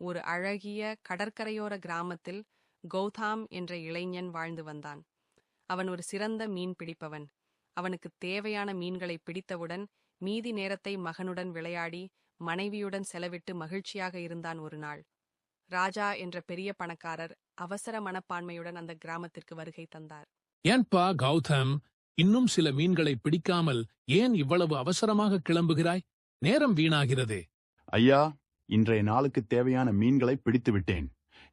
ஒரு அழகிய கடற்கரையோர கிராமத்தில் கௌதாம் என்ற இளைஞன் வாழ்ந்து வந்தான். அவன் ஒரு சிறந்த மீன் பிடிப்பவன். அவனுக்கு தேவையான மீன்களை பிடித்தவுடன் மீதி நேரத்தை மகனுடன் விளையாடி மனைவியுடன் செலவிட்டு மகிழ்ச்சியாக இருந்தான் ஒரு நாள். ராஜா என்ற பெரிய பணக்காரர் அவசர மனப்பான்மையுடன் அந்த கிராமத்திற்கு வருகை தந்தார். ஏன்பா கௌதம் இன்னும் சில மீன்களை பிடிக்காமல் ஏன் இவ்வளவு அவசரமாக கிளம்புகிறாய்? நேரம் வீணாகிறதே. ஐயா இன்றைய நாளுக்கு தேவையான மீன்களை பிடித்து விட்டேன்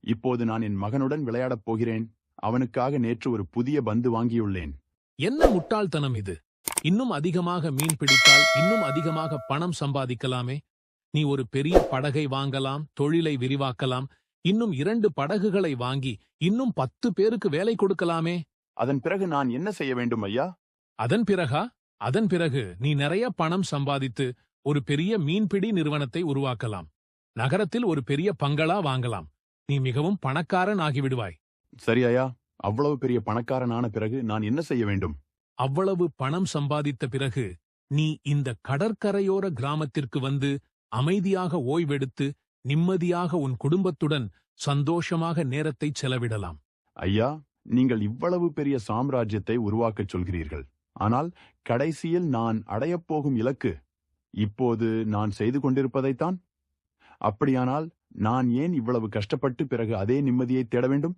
இப்போது நான் என் மகனுடன் விளையாடப் போகிறேன். அவனுக்காக நேற்று ஒரு புதிய பந்து வாங்கியுள்ளேன். என்ன முட்டாள்தனம் இது? இன்னும் அதிகமாக மீன் பிடித்தால் இன்னும் அதிகமாக பணம் சம்பாதிக்கலாமே? நீ ஒரு பெரிய படகை வாங்கலாம் தொழிலை விரிவாக்கலாம் இன்னும் இரண்டு படகுகளை வாங்கி இன்னும் பத்து பேருக்கு வேலை கொடுக்கலாமே? அதன் பிறகு நான் என்ன செய்ய வேண்டும் ஐயா? அதன் பிறகா? அதன் பிறகு நீ நிறைய பணம் சம்பாதித்து ஒரு பெரிய மீன்பிடி நிறுவனத்தை உருவாக்கலாம். நகரத்தில் ஒரு பெரிய பங்களா வாங்கலாம். நீ மிகவும் பணக்காரன் ஆகிவிடுவாய். சரி ஐயா அவ்வளவு பெரிய பணக்காரனான பிறகு நான் என்ன செய்ய வேண்டும்? அவ்வளவு பணம் சம்பாதித்த பிறகு நீ இந்த கடற்கரையோர கிராமத்திற்கு வந்து அமைதியாக ஓய்வெடுத்து நிம்மதியாக உன் குடும்பத்துடன் சந்தோஷமாக நேரத்தை செலவிடலாம். ஐயா நீங்கள் இவ்வளவு பெரிய சாம்ராஜ்யத்தை உருவாக்கச் சொல்கிறீர்கள். ஆனால் கடைசியில் நான் அடையப் போகும் இலக்கு இப்போது நான் செய்து கொண்டிருப்பதைத்தான்? அப்படியானால் நான் ஏன் இவ்வளவு கஷ்டப்பட்டு பிறகு அதே நிம்மதியை தேட வேண்டும்?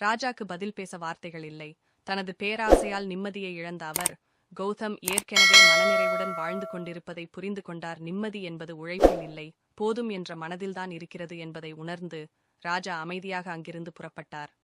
ராஜாக்கு பதில் பேச வார்த்தைகள் இல்லை. தனது பேராசையால் நிம்மதியை இழந்த அவர் கௌதம் ஏற்கனவே மனநிறைவுடன் வாழ்ந்து கொண்டிருப்பதை புரிந்து கொண்டார். நிம்மதி என்பது உழைப்பில் இல்லை போதும் என்ற மனதில்தான் இருக்கிறது என்பதை உணர்ந்து ராஜா அமைதியாக அங்கிருந்து புறப்பட்டார்.